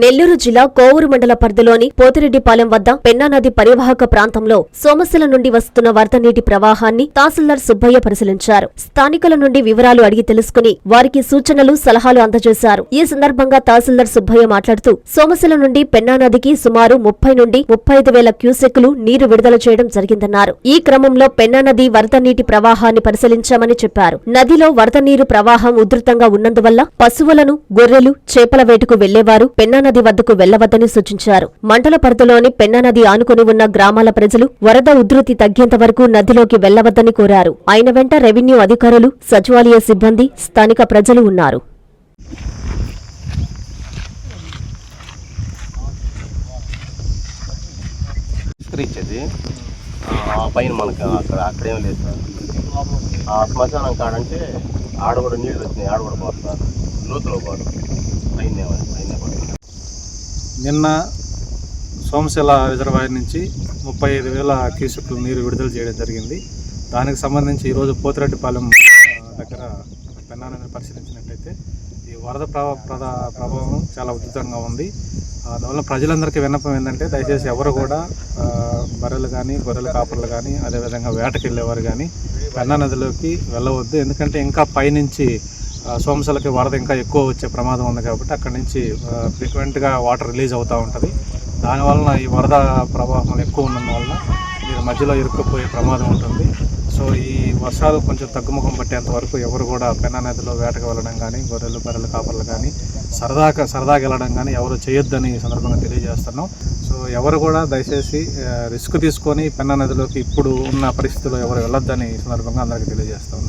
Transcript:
నెల్లూరు జిల్లా కోవూరు మండల పరిధిలోని పోతిరెడ్డిపాలెం వద్ద పెన్నా నది పరివాహక ప్రాంతంలో సోమశిల నుండి వస్తున్న వరద నీటి ప్రవాహాన్ని తహసీల్దార్ సుబ్బయ్య పరిశీలించారు. స్థానికుల నుండి వివరాలు అడిగి తెలుసుకుని వారికి సూచనలు సలహాలు అందజేశారు. ఈ సందర్భంగా తహసీల్దార్ సుబ్బయ్య మాట్లాడుతూ సోమశిల నుండి పెన్నా నదికి సుమారు ముప్పై నుండి ముప్పై ఐదు వేల క్యూసెక్కులు నీరు విడుదల చేయడం జరిగిందన్నారు. ఈ క్రమంలో పెన్నా నది వరద నీటి ప్రవాహాన్ని పరిశీలించామని చెప్పారు. నదిలో వరద నీరు ప్రవాహం ఉధృతంగా ఉన్నందువల్ల పశువులను గొర్రెలు చేపల వేటకు వెళ్ళేవారు పెన్నా పెన్నానది వద్దకు వెళ్ళవద్దని సూచించారు. మండల పరిధిలోని పెన్నానది ఆనుకుని ఉన్న గ్రామాల ప్రజలు వరద ఉధృతి తగ్గేంత వరకు నదిలోకి వెళ్ళవద్దని కోరారు. ఆయన వెంట రెవెన్యూ అధికారులు సచివాలయ సిబ్బంది స్థానిక ప్రజలు ఉన్నారు. ఇచ్చేది పైన మనకు అక్కడ అక్కడేం లేదు సార్. ఆ శ్మశానం కాడంటే ఆడ కూడా నీళ్ళు వచ్చినాయి ఆడ కూడా పోతున్నారు లోతులో పోవడం అయినే అయినే పడుతుంది నిన్న సోమశిల రిజర్వాయర్ నుంచి ముప్పై ఐదు వేల క్యూసెక్లు నీరు విడుదల చేయడం జరిగింది. దానికి సంబంధించి ఈరోజు పోతిరెడ్డిపాలెం దగ్గర పెన్నానని పరిశీలించినట్లయితే పరిశీలించినట్టయితే ఈ వరద ప్రభా ప్రదా ప్రభావం చాలా ఉధృతంగా ఉంది. అందువల్ల దానివల్ల ప్రజలందరికీ విన్నపం ఏంటంటే దయచేసి ఎవరు కూడా బర్రెలు కానీ గొర్రెల కాపర్లు కానీ అదేవిధంగా వేటకి వెళ్ళేవారు కానీ పెన్నా నదిలోకి వెళ్ళవద్దు. ఎందుకంటే ఇంకా పైనుంచి సోమశిలకి వరద ఇంకా ఎక్కువ వచ్చే ప్రమాదం ఉంది కాబట్టి అక్కడి నుంచి ఫ్రీక్వెంట్గా వాటర్ రిలీజ్ అవుతూ ఉంటుంది. దానివలన ఈ వరద ప్రవాహం ఎక్కువ ఉన్నందువలన మీరు మధ్యలో ఇరుక్కుపోయే ప్రమాదం ఉంటుంది. సో ఈ వర్షాలు కొంచెం తగ్గుముఖం పట్టేంత వరకు ఎవరు కూడా పెన్నా నదిలో వేటకు వెళ్ళడం కానీ గొర్రెలు బర్రెలు కాపర్లు కానీ సరదాగా సరదాగా వెళ్ళడం కానీ ఎవరు చేయొద్దని ఈ సందర్భంగా తెలియజేస్తున్నాం. సో ఎవరు కూడా దయచేసి రిస్క్ తీసుకొని పెన్నా నదిలోకి ఇప్పుడు ఉన్న పరిస్థితుల్లో ఎవరు వెళ్ళొద్దని ఈ సందర్భంగా అందరికీ తెలియజేస్తాను